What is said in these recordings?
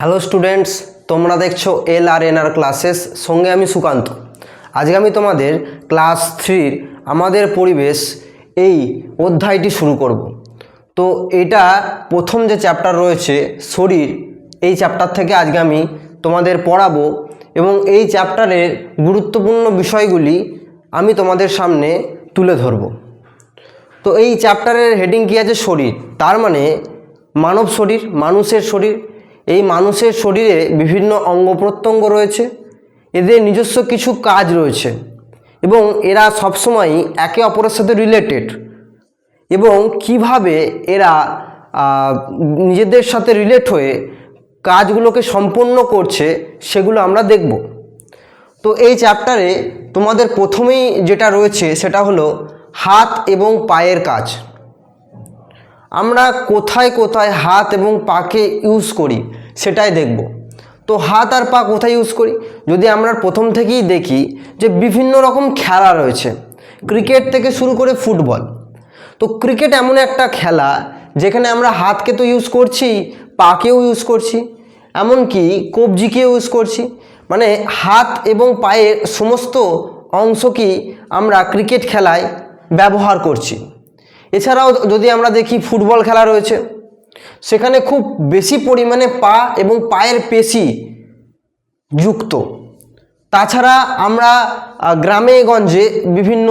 Hello students তোমরা দেখছ এল R N আর classes সঙ্গে আমি সুকান্ত। আজকে আমি তোমাদের ক্লাস থ্রির আমাদের পরিবেশ এই অধ্যায়টি শুরু করব। তো এটা প্রথম যে চ্যাপ্টার রয়েছে, শরীর, এই চ্যাপ্টার থেকে আজকে আমি তোমাদের পড়াবো এবং এই চ্যাপ্টারের গুরুত্বপূর্ণ বিষয়গুলি আমি তোমাদের সামনে তুলে ধরবো। তো এই চ্যাপ্টারের হেডিং কী আছে? শরীর। তার মানে মানব শরীর, মানুষের শরীর এই মানুষের শরীরে বিভিন্ন অঙ্গ প্রত্যঙ্গ রয়েছে, এদের নিজস্ব কিছু কাজ রয়েছে এবং এরা সবসময় একে অপরের সাথে রিলেটেড এবং কীভাবে এরা নিজেদের সাথে রিলেট হয়ে কাজগুলোকে সম্পন্ন করছে সেগুলো আমরা দেখব। তো এই চ্যাপ্টারে তোমাদের প্রথমেই যেটা রয়েছে সেটা হলো হাত এবং পায়ের কাজ। আমরা কোথায় কোথায় হাত এবং পাকে ইউজ করি সেটাই দেখব। তো হাত আর পা কোথায় ইউজ করি? যদি আমরা প্রথম থেকেই দেখি যে বিভিন্ন রকম খেলা রয়েছে, ক্রিকেট থেকে শুরু করে ফুটবল। তো ক্রিকেট এমন একটা খেলা যেখানে আমরা হাতকে তো ইউজ করছি, পাকেও ইউজ করছি, এমনকি কবজিকেও ইউজ করছি। মানে হাত এবং পায়ের সমস্ত অংশকেই আমরা ক্রিকেট খেলায় ব্যবহার করছি। এছাড়াও যদি আমরা দেখি ফুটবল খেলা রয়েছে, সেখানে খুব বেশি পরিমাণে পা এবং পায়ের পেশি যুক্ত। তাছাড়া আমরা গ্রামে গঞ্জে বিভিন্ন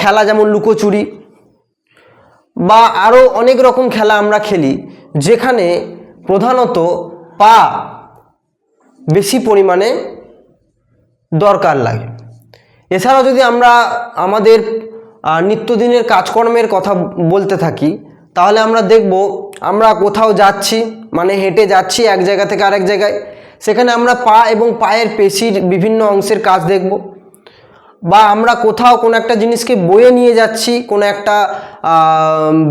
খেলা যেমন লুকোচুরি বা আরও অনেক রকম খেলা আমরা খেলি, যেখানে প্রধানত পা বেশি পরিমাণে দরকার লাগে। এছাড়াও যদি আমরা আমাদের নিত্যদিনের কাজকর্মের কথা বলতে থাকি, তাহলে আমরা দেখব আমরা কোথাও যাচ্ছি মানে হেঁটে যাচ্ছি এক জায়গা থেকে আরেক জায়গায়, সেখানে আমরা পা এবং পায়ের পেশির বিভিন্ন অংশের কাজ দেখব। বা আমরা কোথাও কোনো একটা জিনিসকে বয়ে নিয়ে যাচ্ছি, কোনো একটা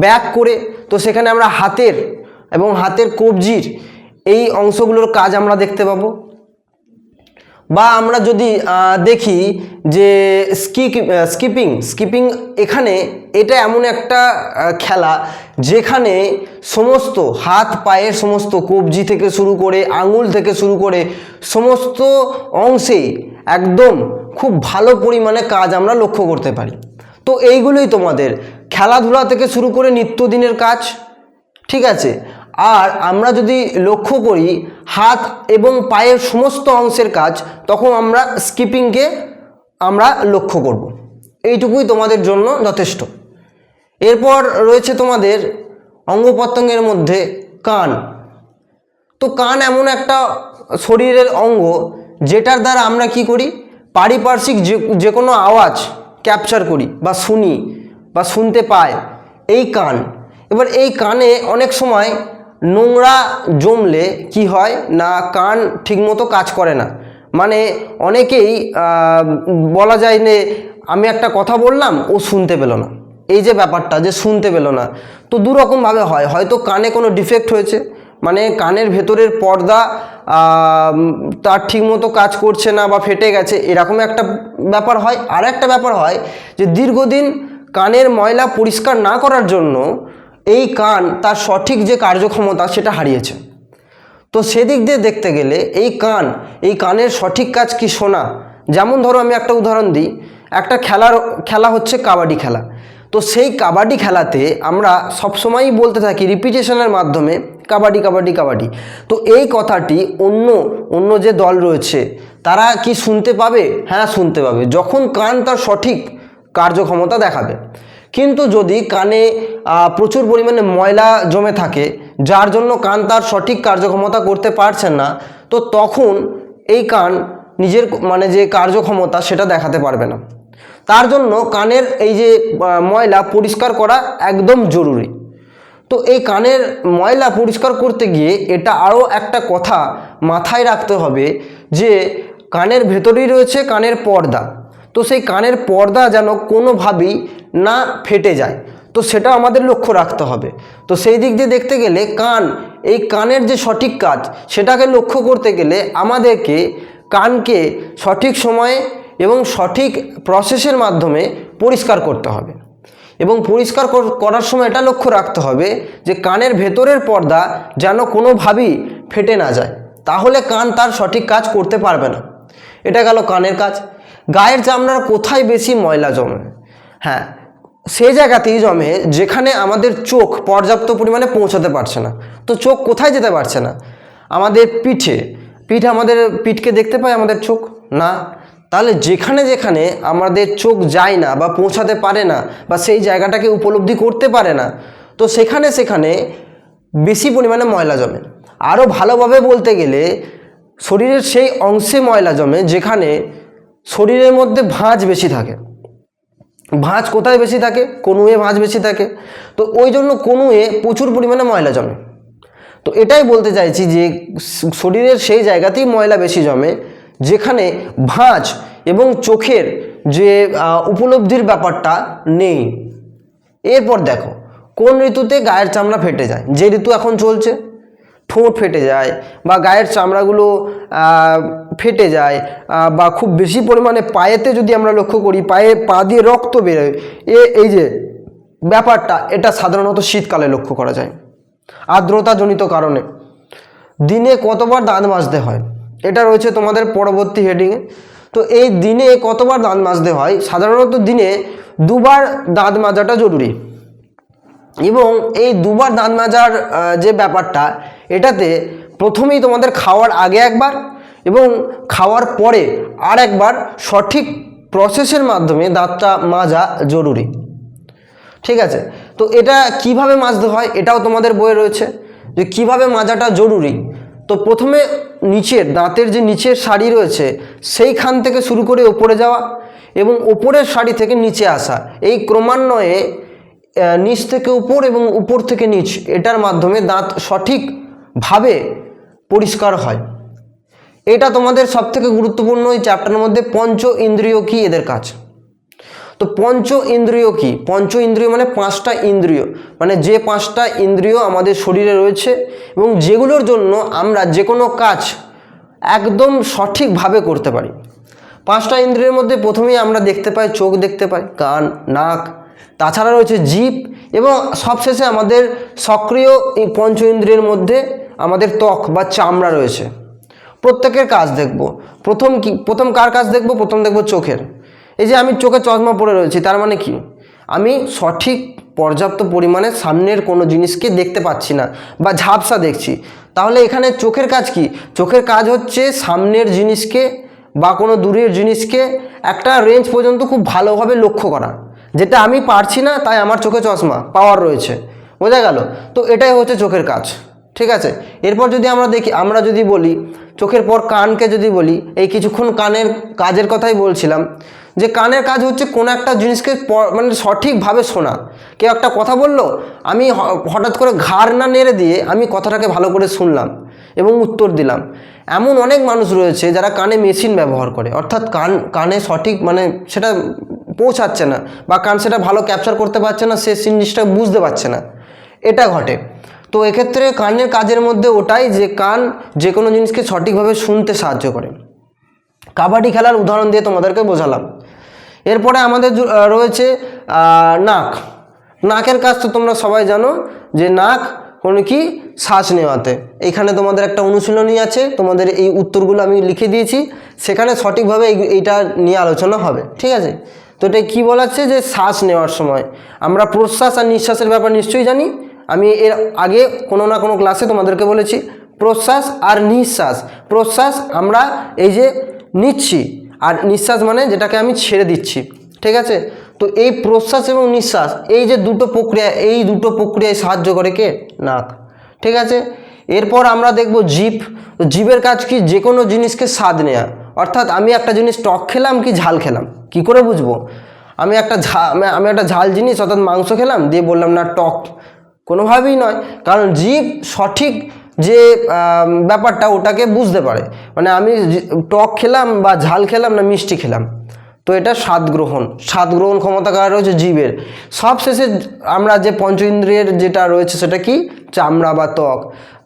ব্যাগ করে, তো সেখানে আমরা হাতের এবং হাতের কবজির এই অংশগুলোর কাজ আমরা দেখতে পাবো। বা আমরা যদি দেখি যে স্কি স্কিপিং স্কিপিং এখানে এটা এমন একটা খেলা যেখানে সমস্ত হাত পায়ের সমস্ত কবজি থেকে শুরু করে আঙুল থেকে শুরু করে সমস্ত অংশেই একদম খুব ভালো পরিমাণে কাজ আমরা লক্ষ্য করতে পারি। তো এইগুলোই তোমাদের। খেলাধুলা থেকে শুরু করে নিত্যদিনের কাজ, ঠিক আছে? আর আমরা যদি লক্ষ্য করি, হাত এবং পায়ের সমস্ত অংশের কাজ, তখন আমরা স্কিপিংকে আমরা লক্ষ্য করব। এইটুকুই তোমাদের জন্য যথেষ্ট। এরপর রয়েছে তোমাদের অঙ্গ প্রত্যঙ্গের মধ্যে কান। তো কান এমন একটা শরীরের অঙ্গ, যেটার দ্বারা আমরা কি করি? পারিপার্শ্বিক যে যে কোনো আওয়াজ ক্যাপচার করি, বা শুনি, বা শুনতে পাই এই কান। এবার এই কানে অনেক সময় নোংরা জমলে কি হয় না কান ঠিকমতো কাজ করে না। মানে অনেকেই বলা যায় যে আমি একটা কথা বললাম, ও শুনতে পেল না। এই যে ব্যাপারটা যে শুনতে পেল না। তো দুরকমভাবে হয়। হয়তো কানে কোনো ডিফেক্ট হয়েছে। মানে কানের ভেতরের পর্দা তার ঠিকমতো কাজ করছে না বা ফেটে গেছে, এরকম একটা ব্যাপার হয়। আর একটা ব্যাপার হয় যে দীর্ঘদিন কানের ময়লা পরিষ্কার না করার জন্য এই কান তার সঠিক যে কার্যক্ষমতা সেটা হারিয়েছে। তো সেদিক দিয়ে দেখতে গেলে এই কান, এই কানের সঠিক কাজ কি শোনা যেমন ধরো আমি একটা উদাহরণ দিই, একটা খেলার, খেলা হচ্ছে কাবাডি খেলা। তো সেই কাবাডি খেলাতে আমরা সবসময়ই বলতে থাকি রিপিটেশনের মাধ্যমে কাবাডি কাবাডি কাবাডি। তো এই কথাটি অন্য অন্য যে দল রয়েছে, তারা কি শুনতে পাবে? হ্যাঁ শুনতে পাবে। যখন কান তার সঠিক কার্যক্ষমতা দেখাবে। কিন্তু যদি কানে প্রচুর পরিমাণে ময়লা জমে থাকে, যার জন্য কান তার সঠিক কার্যক্ষমতা করতে পারছেন না, তো তখন এই কান নিজের মানে যে কার্যক্ষমতা সেটা দেখাতে পারবে না। তার জন্য কানের এই যে ময়লা পরিষ্কার করা একদম জরুরি। তো এই কানের ময়লা পরিষ্কার করতে গিয়ে এটা আরও একটা কথা মাথায় রাখতে হবে যে, কানের ভেতরেই রয়েছে কানের পর্দা। তো সেই কানের পর্দা যেন কোনোভাবেই না ফেটে যায়। তো সেটা আমাদের লক্ষ্য রাখতে হবে। তো সেই দিক দিয়ে দেখতে গেলে কান, এই কানের যে সঠিক কাজ, সেটাকে লক্ষ্য করতে গেলে আমাদেরকে কানকে সঠিক সময়ে এবং সঠিক প্রসেসের মাধ্যমে পরিষ্কার করতে হবে। এবং পরিষ্কার কর- করার সময় এটা লক্ষ্য রাখতে হবে যে কানের ভেতরের পর্দা যেন কোনোভাবেই ফেটে না যায়। তাহলে কান তার সঠিক কাজ করতে পারবে না। এটা গেল কানের কাজ। গায়ের চামড়ার কোথায় বেশি ময়লা জমে? হ্যাঁ সেই জায়গাতেই জমে যেখানে আমাদের চোখ পর্যাপ্ত পরিমাণে পৌঁছাতে পারছে না। তো চোখ কোথায় যেতে পারছে না? আমাদের পিঠে। পিঠ আমাদের, পিঠকে দেখতে পায় আমাদের চোখ? না। তাহলে যেখানে যেখানে আমাদের চোখ যায় না বা পৌঁছাতে পারে না বা সেই জায়গাটাকে উপলব্ধি করতে পারে না, তো সেখানে সেখানে বেশি পরিমাণে ময়লা জমে। আরও ভালোভাবে বলতে গেলে শরীরের সেই অংশে ময়লা জমে যেখানে শরীরের মধ্যে ভাঁজ বেশি থাকে। ভাঁজ কোথায় বেশি থাকে? কনুয়ে ভাঁজ বেশি থাকে। তো ওই জন্য কনুয়ে প্রচুর পরিমাণে ময়লা জমে। তো এটাই বলতে চাইছি যে, শরীরের সেই জায়গাতেই ময়লা বেশি জমে, যেখানে ভাঁজ এবং চোখের যে উপলব্ধির ব্যাপারটা নেই। এরপর দেখো, কোন ঋতুতে গায়ের চামড়া ফেটে যায়? যে ঋতু এখন চলছে? ঠোঁট ফেটে যায় বা গায়ের চামড়াগুলো ফেটে যায় বা খুব বেশি পরিমাণে পায়েতে যদি আমরা লক্ষ্য করি, পায়ে পা দিয়ে রক্ত বেরোয়, এ, এই যে ব্যাপারটা, এটা সাধারণত শীতকালে লক্ষ্য করা যায়। আর্দ্রতাজনিত কারণে। দিনে কতবার দাঁত মাজতে হয়? এটা রয়েছে তোমাদের পরবর্তী হেডিংয়ে তো এই দিনে কতবার দাঁত মাজতে হয়? সাধারণত দিনে দুবার দাঁত মাজাটা জরুরি। এবং এই দুবার দাঁত মাজার যে ব্যাপারটা এটাতে প্রথমেই তোমাদের খাওয়ার আগে একবার এবং খাওয়ার পরে আর একবার সঠিক প্রসেসের মাধ্যমে দাঁতটা মাজা জরুরি। ঠিক আছে? তো এটা কীভাবে মাজতে হয় এটাও তোমাদের বইয়ে রয়েছে যে কীভাবে মাজাটা জরুরি। তো প্রথমে নিচের, দাঁতের যে নিচের শাড়ি রয়েছে সেইখান থেকে শুরু করে ওপরে যাওয়া এবং ওপরের শাড়ি থেকে নিচে আসা। এই ক্রমান্বয়ে নিচ থেকে উপর এবং উপর থেকে নিচ এটার মাধ্যমে দাঁত সঠিকভাবে পরিষ্কার হয়। এটা তোমাদের সবথেকে গুরুত্বপূর্ণ এই চ্যাপ্টারের মধ্যে পঞ্চ ইন্দ্রিয় কি এদের কাজ? তো পঞ্চ ইন্দ্রিয় কি? পঞ্চ ইন্দ্রিয় মানে পাঁচটা ইন্দ্রিয়। মানে যে পাঁচটা ইন্দ্রিয় আমাদের শরীরে রয়েছে এবং যেগুলোর জন্য আমরা যে কোনো কাজ একদম সঠিকভাবে করতে পারি। পাঁচটা ইন্দ্রিয়ের মধ্যে প্রথমেই আমরা দেখতে পাই, চোখ দেখতে পাই, কান, নাক তাছাড়া রয়েছে জিভ এবং সবশেষে আমাদের সক্রিয় এই পঞ্চ ইন্দ্রিয়ের মধ্যে আমাদের ত্বক বা চামড়া রয়েছে। প্রত্যেকের কাজ দেখব। প্রথম কি, প্রথম কার কাজ দেখব? প্রথম দেখব চোখের। এই যে আমি চোখে চশমা পরে রয়েছি, তার মানে কি? আমি সঠিক পর্যাপ্ত পরিমাণে সামনের কোনো জিনিসকে দেখতে পাচ্ছি না বা ঝাপসা দেখছি। তাহলে এখানে চোখের কাজ কি? চোখের কাজ হচ্ছে সামনের জিনিসকে বা কোনো দূরের জিনিসকে একটা রেঞ্জ পর্যন্ত খুব ভালোভাবে লক্ষ্য করা। যেটা আমি পারছি না, তাই আমার চোখে চশমা পাওয়ার রয়েছে। বোঝা গেল? তো এটাই হচ্ছে চোখের কাজ, ঠিক আছে? এরপর যদি আমরা দেখি, আমরা যদি বলি, চোখের পর কানকে যদি বলি, এই কিছুক্ষণ কানের কাজের কথাই বলছিলাম, যে কানের কাজ হচ্ছে কোনো একটা জিনিসকে মানে সঠিকভাবে শোনা। কেউ একটা কথা বলল, আমি হঠাৎ করে ঘাড় না নেড়ে দিয়ে আমি কথাটাকে ভালো করে শুনলাম এবং উত্তর দিলাম। এমন অনেক মানুষ রয়েছে যারা কানে মেশিন ব্যবহার করে, অর্থাৎ কান, কানে সঠিক মানে সেটা পৌঁছাচ্ছে না বা কান সেটা ভালো ক্যাপচার করতে পারছে না, সে জিনিসটা বুঝতে পারছে না। এটা ঘটে। তো এক্ষেত্রে কানের কাজের মধ্যে ওটাই যে কান যে কোনো জিনিসকে সঠিকভাবে শুনতে সাহায্য করে। কাবাডি খেলার উদাহরণ দিয়ে তোমাদেরকে বোঝালাম। এরপরে আমাদের রয়েছে নাক। নাকের কাজ তো তোমরা সবাই জানো যে নাক কোনো কি শ্বাস নেওয়াতে। এখানে তোমাদের একটা অনুশীলনী আছে, তোমাদের এই উত্তরগুলো আমি লিখে দিয়েছি। সেখানে সঠিকভাবে এই- এইটা নিয়ে আলোচনা হবে। ঠিক আছে? তো এটা কী বলাচ্ছে যে শ্বাস নেওয়ার সময়? আমরা প্রশ্বাস আর নিঃশ্বাসের ব্যাপার নিশ্চয়ই জানি। আমি এর আগে কোনো না কোনো ক্লাসে তোমাদেরকে বলেছি, প্রশ্বাস আর নিঃশ্বাস। প্রশ্বাস আমরা এই যে নিচ্ছি, আর নিঃশ্বাস মানে যেটাকে আমি ছেড়ে দিচ্ছি, ঠিক আছে? তো এই প্রশ্বাস এবং নিঃশ্বাস, এই যে দুটো প্রক্রিয়া, এই দুটো প্রক্রিয়ায় সাহায্য করে কে? নাক, ঠিক আছে? এরপর আমরা দেখব জীব। জীবের কাজ কি? যে কোনো জিনিসকে স্বাদ নেওয়া অর্থাৎ আমি একটা জিনিস টক খেলাম কি ঝাল খেলাম? কি করে বুঝব? আমি একটা ঝা, আমি একটা ঝাল জিনিস, অর্থাৎ মাংস খেলাম, দিয়ে বললাম, না, টক। কোনোভাবেই নয়, কারণ জীব সঠিক যে ব্যাপারটা ওটাকে বুঝতে পারে। মানে আমি টক খেলাম বা ঝাল খেলাম না মিষ্টি খেলাম? তো এটা স্বাদ গ্রহণ। স্বাদ গ্রহণ ক্ষমতা কার রয়েছে? জীবের। সবশেষে আমরা যে পঞ্চ যেটা রয়েছে সেটা কি? চামড়া বা ত্বক।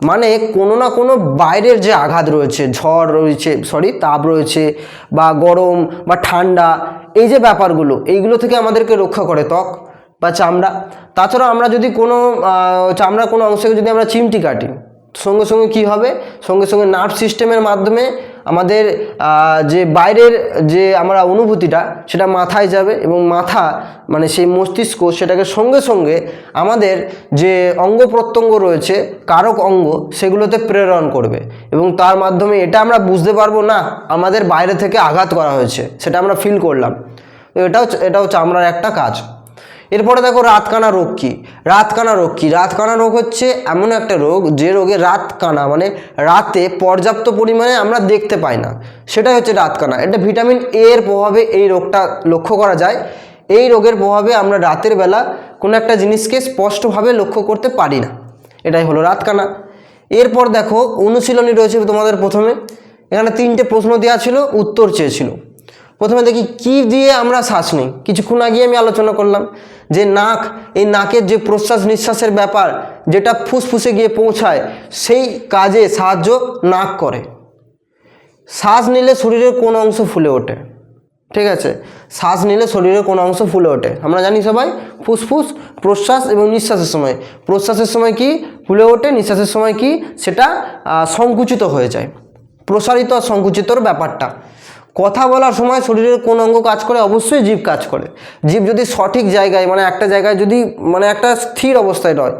মানে কোনো না কোনো বাইরের যে আঘাত রয়েছে, ঝড় রয়েছে সরি তাপ রয়েছে বা গরম বা ঠান্ডা, এই যে ব্যাপারগুলো, এইগুলো থেকে আমাদেরকে রক্ষা করে ত্বক বা চামড়া। তাছাড়া আমরা যদি কোনো চামড়া কোনো অংশকে যদি আমরা চিমটি কাটি, সঙ্গে সঙ্গে কি হবে? সঙ্গে সঙ্গে নার্ভ সিস্টেমের মাধ্যমে আমাদের যে বাইরের যে আমরা অনুভূতিটা, সেটা মাথায় যাবে এবং মাথা মানে সেই মস্তিষ্ক সেটাকে সঙ্গে সঙ্গে আমাদের যে অঙ্গ প্রত্যঙ্গ রয়েছে, কারক অঙ্গ, সেগুলোতে প্রেরণ করবে। এবং তার মাধ্যমে এটা আমরা বুঝতে পারব, না, আমাদের বাইরে থেকে আঘাত করা হয়েছে। সেটা আমরা ফিল করলাম। এটাও এটাও চামড়ার একটা কাজ। এরপরে দেখো রাতকানা রোগ কী? রাতকানা রোগ কী? রাতকানা রোগ হচ্ছে এমন একটা রোগ যে রোগে রাতকানা মানে রাতে পর্যাপ্ত পরিমাণে আমরা দেখতে পাই না। সেটাই হচ্ছে রাতকানা। এটা ভিটামিন এ এর প্রভাবে এই রোগটা লক্ষ্য করা যায়। এই রোগের প্রভাবে আমরা রাতের বেলা কোনো একটা জিনিসকে স্পষ্টভাবে লক্ষ্য করতে পারি না। এটাই হলো রাতকানা। এরপর দেখো অনুশীলনী রয়েছে তোমাদের প্রথমে। এখানে তিনটে প্রশ্ন দেওয়া ছিল, উত্তর চেয়েছিল। প্রথমে দেখি কি দিয়ে আমরা শ্বাস নিই। কিছুক্ষণ আগে আমি আলোচনা করলাম যে নাক, এই নাকের যে প্রশ্বাস নিঃশ্বাসের ব্যাপার যেটা ফুসফুসে গিয়ে পৌঁছায়, সেই কাজে সাহায্য নাক করে। শ্বাস নিলে শরীরের কোন অংশ ফুলে ওঠে, ঠিক আছে? শ্বাস নিলে শরীরের কোন অংশ ফুলে ওঠে। আমরা জানি সবাই ফুসফুস, প্রশ্বাস এবং নিঃশ্বাসের সময়। প্রশ্বাসের সময় কি ফুলে ওঠে, নিঃশ্বাসের সময় কি সেটা সংকুচিত হয়ে যায়। প্রসারিত আর সংকুচিতর ব্যাপারটা। কথা বলার সময় শরীরের কোন অঙ্গ কাজ করে, অবশ্যই জীব কাজ করে। জীব যদি সঠিক জায়গায় মানে একটা জায়গায় যদি মানে একটা স্থির অবস্থায় রয়,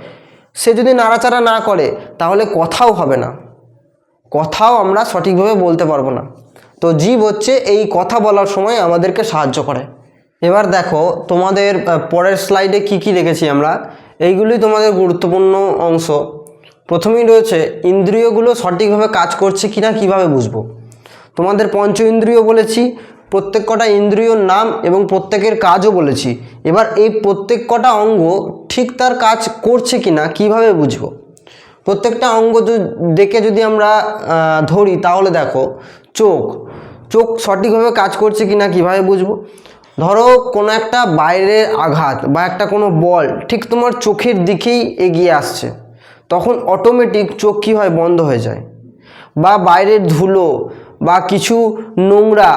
সে যদি নাড়াচাড়া না করে, তাহলে কথাও হবে না। কথাও আমরা সঠিকভাবে বলতে পারব না। তো জীব হচ্ছে এই কথা বলার সময় আমাদেরকে সাহায্য করে। এবার দেখো, তোমাদের পরের স্লাইডে কি কি রেখেছি আমরা? এইগুলি তোমাদের গুরুত্বপূর্ণ অংশ। প্রথমেই রয়েছে, ইন্দ্রিয়গুলো সঠিকভাবে কাজ করছে কিনা কীভাবে বুঝব? তোমাদের পঞ্চ ইন্দ্রিয় বলেছি, প্রত্যেক কটা ইন্দ্রিয়র নাম এবং প্রত্যেকের কাজও বলেছি। এবার এই প্রত্যেক কটা অঙ্গ ঠিক তার কাজ করছে কি না কীভাবে বুঝব? প্রত্যেকটা অঙ্গ দেখে যদি আমরা ধরি তাহলে দেখো, চোখ। চোখ সঠিকভাবে কাজ করছে কি না কীভাবে বুঝব? ধরো কোনো একটা বাইরের আঘাত বা একটা কোনো বল ঠিক তোমার চোখের দিকেই এগিয়ে আসছে। তখন অটোমেটিক চোখ কী হয় বন্ধ হয়ে যায়? বা বাইরের ধুলো বা কিছু নোংরা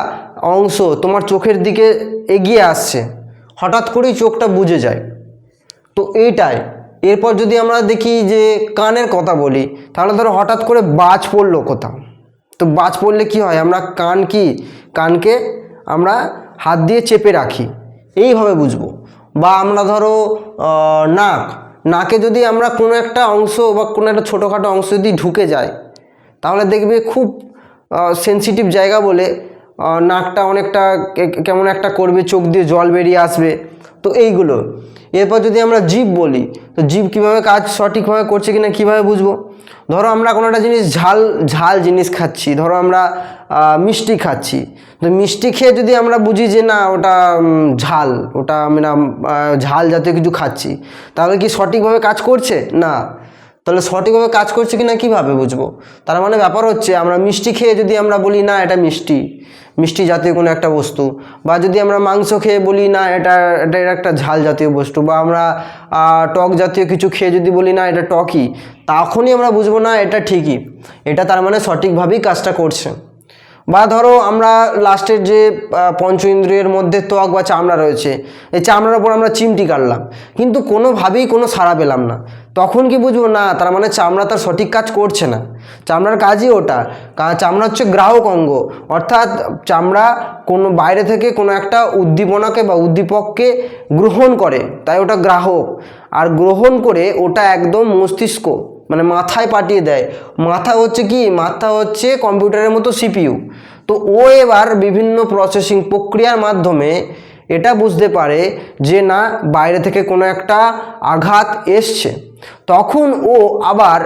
অংশ তোমার চোখের দিকে এগিয়ে আসছে, হঠাৎ করেই চোখটা বুঝে যায়। তো এইটাই। এরপর যদি আমরা দেখি যে কানের কথা বলি, তাহলে ধরো হঠাৎ করে বাজ পড়ল কোথাও। তো বাজ পড়লে কি হয়? আমরা কান কি? কানকে আমরা হাত দিয়ে চেপে রাখি। এইভাবে বুঝব। বা আমরা ধরো নাক। নাকে যদি আমরা কোনো একটা অংশ বা কোনো একটা ছোটোখাটো অংশ যদি ঢুকে যায়, তাহলে দেখবে খুব সেন্সিটিভ জায়গা বলে নাকটা অনেকটা কেমন একটা করবে, চোখ দিয়ে জল বেরিয়ে আসবে। তো এইগুলো। এরপর যদি আমরা জীব বলি, তো জীব কীভাবে কাজ সঠিকভাবে করছে কিনা কীভাবে বুঝব? ধরো আমরা কোনো একটা জিনিস ঝাল ঝাল জিনিস খাচ্ছি, ধরো আমরা মিষ্টি খাচ্ছি। তো মিষ্টি খেয়ে যদি আমরা বুঝি যে না, ওটা ঝাল, ওটা আমরা ঝাল জাতীয় কিছু খাচ্ছি, তাহলে কি সঠিকভাবে কাজ করছে? না। তাহলে সঠিকভাবে কাজ করছে কি না কীভাবে বুঝব? তার মানে ব্যাপার হচ্ছে, আমরা মিষ্টি খেয়ে যদি আমরা বলি, না, এটা মিষ্টি মিষ্টি জাতীয় কোনো একটা বস্তু। বা যদি আমরা মাংস খেয়ে বলি, না, এটা এটা একটা ঝাল জাতীয় বস্তু। বা আমরা টক জাতীয় কিছু খেয়ে যদি বলি, না, এটা টকই, তখনই আমরা বুঝব, না, এটা ঠিকই। এটা তার মানে সঠিকভাবেই কাজটা করছে। বা ধরো আমরা লাস্টের যে পঞ্চ ইন্দ্রিয়ের মধ্যে ত্বক বা চামড়া রয়েছে, এই চামড়ার ওপর আমরা চিমটি কাটলাম। কিন্তু কোনোভাবেই কোনো সাড়া পেলাম না। তখন কি বুঝব? না, তার মানে চামড়া তার সঠিক কাজ করছে না। চামড়ার কাজই ওটা। চামড়া হচ্ছে গ্রাহক অঙ্গ। অর্থাৎ চামড়া কোনো বাইরে থেকে কোনো একটা উদ্দীপনাকে বা উদ্দীপককে গ্রহণ করে, তাই ওটা গ্রাহক। আর গ্রহণ করে ওটা একদম মস্তিষ্ক। মানে মাথায় পাঠিয়ে দেয়। মাথা হচ্ছে কি? মাথা হচ্ছে কম্পিউটারের মতো সিপিইউ। তো ও এবার বিভিন্ন প্রসেসিং প্রক্রিয়ার মাধ্যমে এটা বুঝতে পারে যে না, বাইরে থেকে কোনো একটা আঘাত এসছে। তখন ও আবার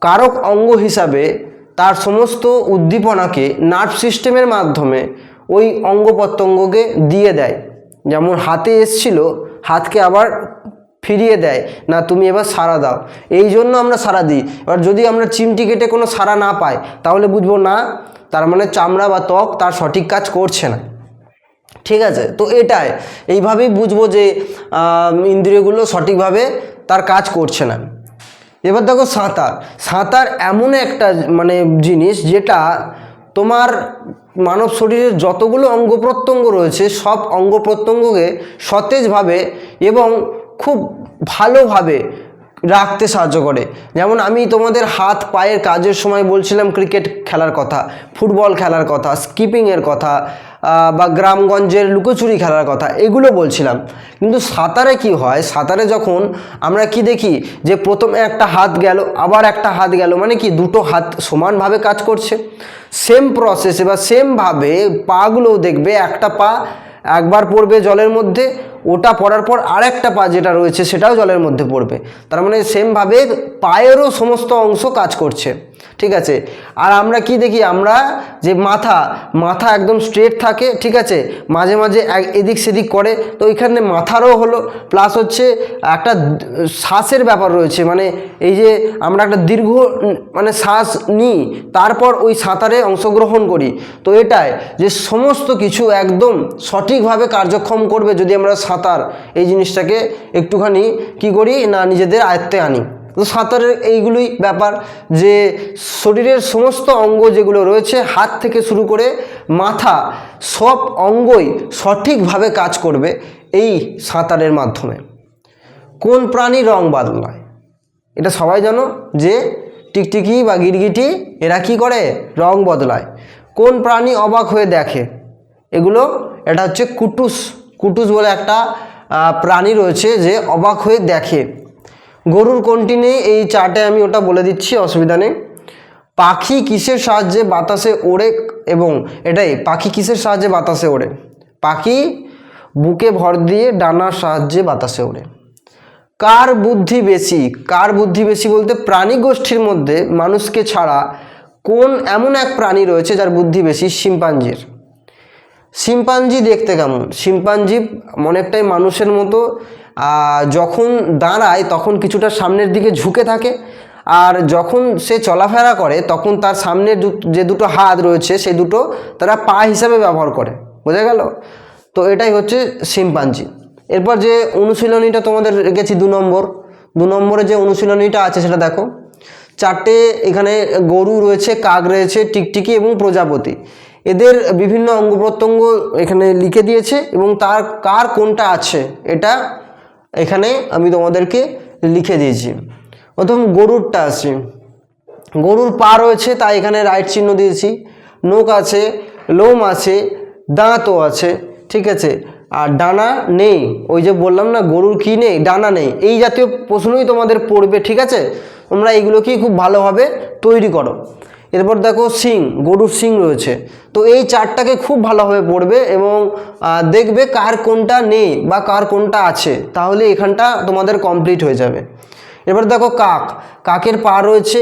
কারক অঙ্গ হিসাবে তার সমস্ত উদ্দীপনাকে নার্ভ সিস্টেমের মাধ্যমে ওই অঙ্গ প্রত্যঙ্গকে দিয়ে দেয়। যেমন হাতে এসছিল, হাতকে আবার ফিরিয়ে দেয়, না, তুমি এবার সাড়া দাও। এই জন্য আমরা সাড়া দিই। এবার যদি আমরা চিমটি কেটে কোনো সাড়া না পাই, তাহলে বুঝব, না, তার মানে চামড়া বা ত্বক তার সঠিক কাজ করছে না। ঠিক আছে? তো এটাই। এইভাবেই বুঝব যে ইন্দ্রিয়গুলো সঠিকভাবে তার কাজ করছে না। এবার দেখো সাঁতার। সাঁতার এমন একটা মানে জিনিস যেটা তোমার মানব শরীরের যতগুলো অঙ্গ প্রত্যঙ্গ রয়েছে, সব অঙ্গ প্রত্যঙ্গকে সতেজভাবে এবং খুব ভালোভাবে রাখতে সাহায্য করে। যেমন আমি তোমাদের হাত, পায়ের কাজের সময় বলছিলাম ক্রিকেট খেলার কথা ফুটবল খেলার কথা স্কিপিংয়ের কথা বা গ্রামগঞ্জের লুকোচুরি খেলার কথা, এগুলো বলছিলাম। কিন্তু সাঁতারে কি হয়? সাঁতারে যখন আমরা কি দেখি যে প্রথমে একটা হাত গেল, আবার একটা হাত গেল মানে কি দুটো হাত সমানভাবে কাজ করছে। সেম প্রসেসে বা সেমভাবে পাগুলোও দেখবে, একটা পা একবার পড়বে জলের মধ্যে ওটা পড়ার পর আর একটা পা যেটা রয়েছে সেটাও জলের মধ্যে পড়বে। তার মানে সেমভাবে পায়েরও সমস্ত অংশ কাজ করছে। ঠিক আছে? আর আমরা কি দেখি? আমরা যে মাথা মাথা একদম স্ট্রেট থাকে, ঠিক আছে? মাঝে মাঝে এদিক সেদিক করে, তো ওইখানে মাথারও হলো প্লাস হচ্ছে একটা শ্বাসের ব্যাপার রয়েছে। মানে এই যে আমরা একটা দীর্ঘ মানে শ্বাস নিই, তারপর ওই সাঁতারে অংশগ্রহণ করি। তো এটাই যে সমস্ত কিছু একদম সঠিকভাবে কার্যক্ষম করবে যদি আমরা সাঁতার, এই জিনিসটাকে একটুখানি কি করি? না নিজেদের আয়ত্তে আনি। তো সাঁতারের এইগুলোই ব্যাপার যে শরীরের সমস্ত অঙ্গ যেগুলো রয়েছে, হাত থেকে শুরু করে মাথা, সব অঙ্গই সঠিকভাবে কাজ করবে এই সাঁতারের মাধ্যমে। কোন প্রাণী রং বদলায়? এটা সবাই জানো যে টিকটিকি বা গিরগিটি এরা কি করে? রং বদলায়। কোন প্রাণী অবাক হয়ে দেখে? এগুলো, এটা হচ্ছে কুটুস। কুটুস বলে একটা প্রাণী রয়েছে যে অবাক হয়ে দেখে। গরুর কোনটি নেই? এই চার্টে আমি ওটা বলে দিচ্ছি, অসুবিধা নেই। পাখি কিসের সাহায্যে বাতাসে ওড়ে এবং এটাই, পাখি কিসের সাহায্যে বাতাসে ওড়ে? পাখি বুকে ভর দিয়ে ডানার সাহায্যে বাতাসে ওড়ে। কার বুদ্ধি বেশি? কার বুদ্ধি বেশি বলতে প্রাণী গোষ্ঠীর মধ্যে মানুষকে ছাড়া কোন এমন এক প্রাণী রয়েছে যার বুদ্ধি বেশি? শিম্পাঞ্জির। শিম্পাঞ্জি দেখতে কেমন? শিম্পাঞ্জি অনেকটাই মানুষের মতো যখন দাঁড়ায় তখন কিছুটা সামনের দিকে ঝুঁকে থাকে। আর যখন সে চলাফেরা করে, তখন তার সামনের যে দুটো হাত রয়েছে, সেই দুটো তারা পা হিসাবে ব্যবহার করে। বোঝা গেল? তো এটাই হচ্ছে শিম্পাঞ্জি। এরপর যে অনুশীলনীটা তোমাদের রেখেছি দু নম্বর। দু নম্বরে যে অনুশীলনীটা আছে, সেটা দেখো। চারটে এখানে গরু রয়েছে, কাক রয়েছে, টিকটিকি এবং প্রজাপতি। এদের বিভিন্ন অঙ্গ প্রত্যঙ্গ এখানে লিখে দিয়েছে এবং তার, কার কোনটা আছে, এটা এখানে আমি তোমাদেরকে লিখে দিয়েছি। প্রথম গরুরটা আছে। গরুর পা রয়েছে, তাই এখানে রাইট চিহ্ন দিয়েছি। নোক আছে, লোম আছে, দাঁতও আছে, ঠিক আছে? আর ডানা নেই। ওই যে বললাম না, গরুর কি নেই, ডানা নেই। এই জাতীয় প্রশ্নই তোমাদের পড়বে, ঠিক আছে? তোমরা এইগুলোকেই খুব ভালোভাবে তৈরি করো। এরপর দেখো সিং, গরুর সিং রয়েছে। তো এই চারটাকে খুব ভালোভাবে পড়বে এবং দেখবে কার কোনটা নেই বা কার কোনটা আছে, তাহলে এখানটা তোমাদের কমপ্লিট হয়ে যাবে। এবার দেখো কাক, কাকের পা রয়েছে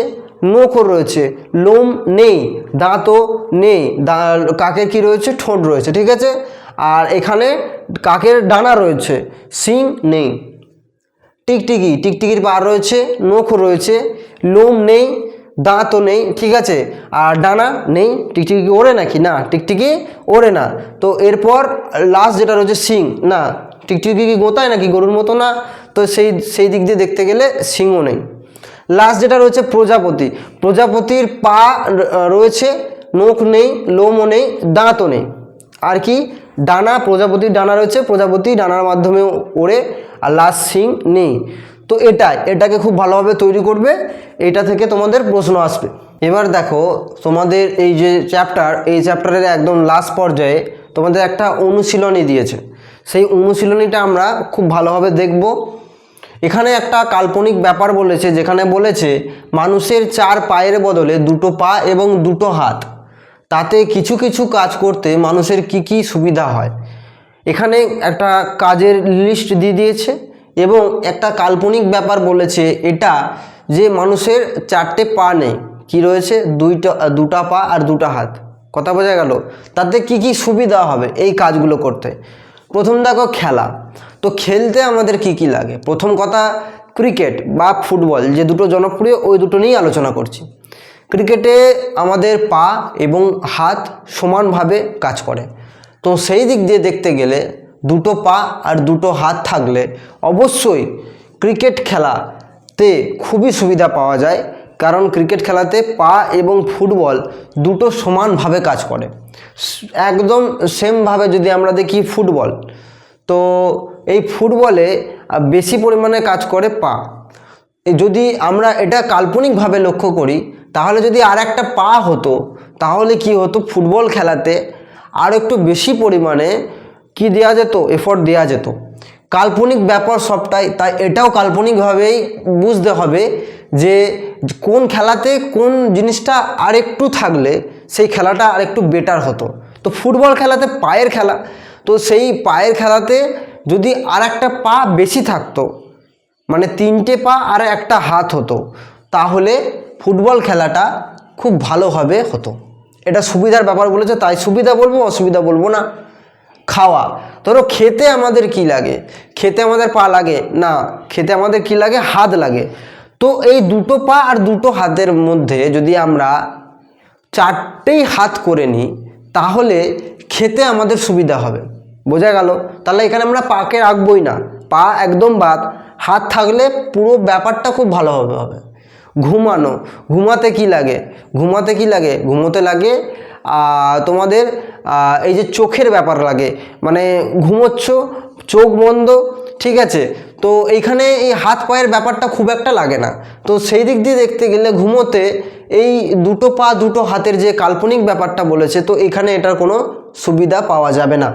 নখও রয়েছে, লোম নেই দাঁতও নেই কাকের কি রয়েছে? ঠোঁট রয়েছে, ঠিক আছে? আর এখানে কাকের ডানা রয়েছে শিং নেই। টিকটিকি, টিকটিকির পা রয়েছে, নখ রয়েছে, লোম নেই দাঁতও নেই, ঠিক আছে? আর ডানা নেই, টিকটিকি ওড়ে নাকি? না, টিকটিকি ওড়ে না। তো এরপর লাস্ট যেটা রয়েছে শিং, না, টিকটিকি কি গোতায় নাকি? গরুর মতো না। তো সেই সেই দিক দিয়ে দেখতে গেলে শিংও নেই। লাস্ট যেটা রয়েছে প্রজাপতি। প্রজাপতির পা রয়েছে, নখ নেই, লোমও নেই, দাঁতও নেই। আর কি? ডানা, প্রজাপতির ডানা রয়েছে, প্রজাপতি ডানার মাধ্যমে ওড়ে, আর লাস্ট সিং নেই। তো এটাই, এটাকে খুব ভালোভাবে তৈরি করবে, এটা থেকে তোমাদের প্রশ্ন আসবে। এবার দেখো, তোমাদের এই যে চ্যাপ্টার এই চ্যাপ্টারের একদম লাস্ট পর্যায়ে তোমাদের একটা অনুশীলনী দিয়েছে। সেই অনুশীলনীটা আমরা খুব ভালোভাবে দেখব। এখানে একটা কাল্পনিক ব্যাপার বলেছে, যেখানে বলেছে, মানুষের চার পায়ের বদলে দুটো পা এবং দুটো হাত, তাতে কিছু কিছু কাজ করতে মানুষের কি কি সুবিধা হয়। এখানে একটা কাজের লিস্ট দিয়ে দিয়েছে। এবং একটা কাল্পনিক ব্যাপার বলেছে এটা যে মানুষের চারটে পা নেই। কি রয়েছে? দুইটা, দুটা পা আর দুটা হাত। কথা বোঝা গেল? তাতে কি কি সুবিধা হবে এই কাজগুলো করতে? প্রথম দেখো খেলা। তো খেলতে আমাদের কি কি লাগে? প্রথম কথা ক্রিকেট বা ফুটবল, যে দুটো জনপ্রিয় ওই দুটো নিয়েই আলোচনা করছি। ক্রিকেটে আমাদের পা এবং হাত সমানভাবে কাজ করে। তো সেই দিক দিয়ে দেখতে গেলে দুটো পা আর দুটো হাত থাকলে অবশ্যই ক্রিকেট খেলাতে খুবই সুবিধা পাওয়া যায়। কারণ ক্রিকেট খেলাতে পা এবং ফুটবল দুটো সমানভাবে কাজ করে। একদম সেমভাবে যদি আমরা দেখি ফুটবল, তো এই ফুটবলে বেশি পরিমাণে কাজ করে পা। যদি আমরা এটা কাল্পনিকভাবে লক্ষ্য করি, তাহলে যদি আর একটা পা হতো, তাহলে কি হতো? ফুটবল খেলাতে আর একটু বেশি পরিমাণে কি দেওয়া যেত? এফোর্ট দেওয়া যেত। কাল্পনিক ব্যাপার সবটাই, তাই এটাও কাল্পনিকভাবেই বুঝতে হবে যে কোন খেলাতে কোন জিনিসটা আর একটু থাকলে সেই খেলাটা আর একটু বেটার হতো। তো ফুটবল খেলাতে পায়ের খেলা, তো সেই পায়ের খেলাতে যদি আর একটা পা বেশি থাকতো মানে তিনটে পা আর একটা হাত হতো, তাহলে ফুটবল খেলাটা খুব ভালোভাবে হতো। এটা সুবিধার ব্যাপার বলেছে, তাই সুবিধা বলব, অসুবিধা বলব না। খাওয়া। ধরো খেতে আমাদের কি লাগে? খেতে আমাদের পা লাগে? না, খেতে আমাদের কি লাগে? হাত লাগে। তো এই দুটো পা আর দুটো হাতের মধ্যে যদি আমরা চারটেই হাত করে নিই, তাহলে খেতে আমাদের সুবিধা হবে। বোঝা গেল? তাহলে এখানে আমরা পাকে রাখবই না। পা একদম বাদ। হাত থাকলে পুরো ব্যাপারটা খুব ভালোভাবে হবে। ঘুমানো। ঘুমাতে কি লাগে? ঘুমাতে কি লাগে? ঘুমোতে লাগে তোমাদের এই যে চোখের ব্যাপার লাগে মানে ঘুমোচ্ছ, চোখ বন্ধ, ঠিক আছে? তো এইখানে এই হাত পায়ের ব্যাপারটা খুব একটা লাগে না। তো সেই দিক দিয়ে দেখতে গেলে ঘুমোতে এই দুটো পা দুটো হাতের যে কাল্পনিক ব্যাপারটা বলেছে, তো এখানে এটার কোনো সুবিধা পাওয়া যাবে না।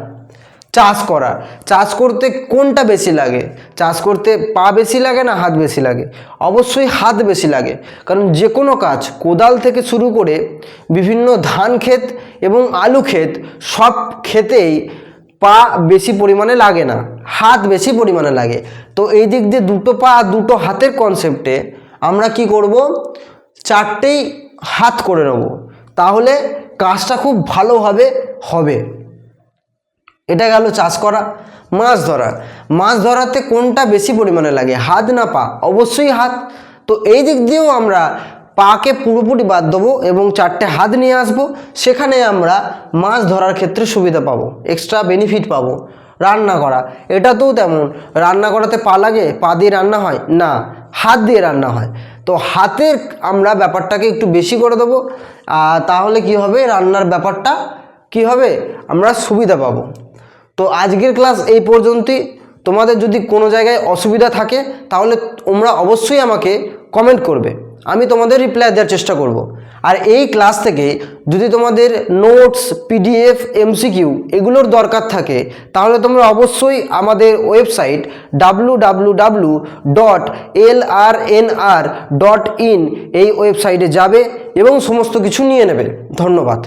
চাষ করা চাষ করতে কোনটা বেশি লাগে? চাষ করতে পা বেশি লাগে না হাত বেশি লাগে? অবশ্যই হাত বেশি লাগে। কারণ যে কোনো কাজ, কোদাল থেকে শুরু করে বিভিন্ন ধান ক্ষেত এবং আলু ক্ষেত, সব ক্ষেতেই পা বেশি পরিমাণে লাগে না। হাত বেশি পরিমাণে লাগে। তো এই দিক দিয়ে দুটো পা আর দুটো হাতের কনসেপ্টে আমরা কি করব? চারটেই হাত করে নেব। তাহলে কাজটা খুব ভালোভাবে হবে। এটা গেল চাষ করা, মাছ ধরা। মাছ ধরাতে কোনটা বেশি পরিমাণে লাগে? হাত না পা? অবশ্যই হাত। তো এই দিক দিয়েও আমরা পাকে পুরোপুরি বাদ দেবো এবং চারটে হাত নিয়ে আসব। সেখানে আমরা মাছ ধরার ক্ষেত্রে সুবিধা পাবো এক্সট্রা বেনিফিট পাবো। রান্না করা, এটাতেও তেমন। রান্না করাতে পা লাগে? পা দিয়ে রান্না হয়? না, হাত দিয়ে রান্না হয়। তো হাতের আমরা ব্যাপারটাকে একটু বেশি করে দেবো। তাহলে কি হবে? রান্নার ব্যাপারটা কি হবে? আমরা সুবিধা পাবো। তো আজকের ক্লাস এই পর্যন্তই। তোমাদের যদি কোনো জায়গায় অসুবিধা থাকে, তাহলে তোমরা অবশ্যই আমাকে কমেন্ট করবে। আমি তোমাদের রিপ্লাই দেওয়ার চেষ্টা করব। আর এই ক্লাস থেকে যদি তোমাদের নোটস পিডিএফ এমসিকিউ এগুলোর দরকার থাকে, তাহলে তোমরা অবশ্যই আমাদের website W W dot L R N R dot in এই ওয়েবসাইটে যাবে এবং সমস্ত কিছু নিয়ে নেবে। ধন্যবাদ।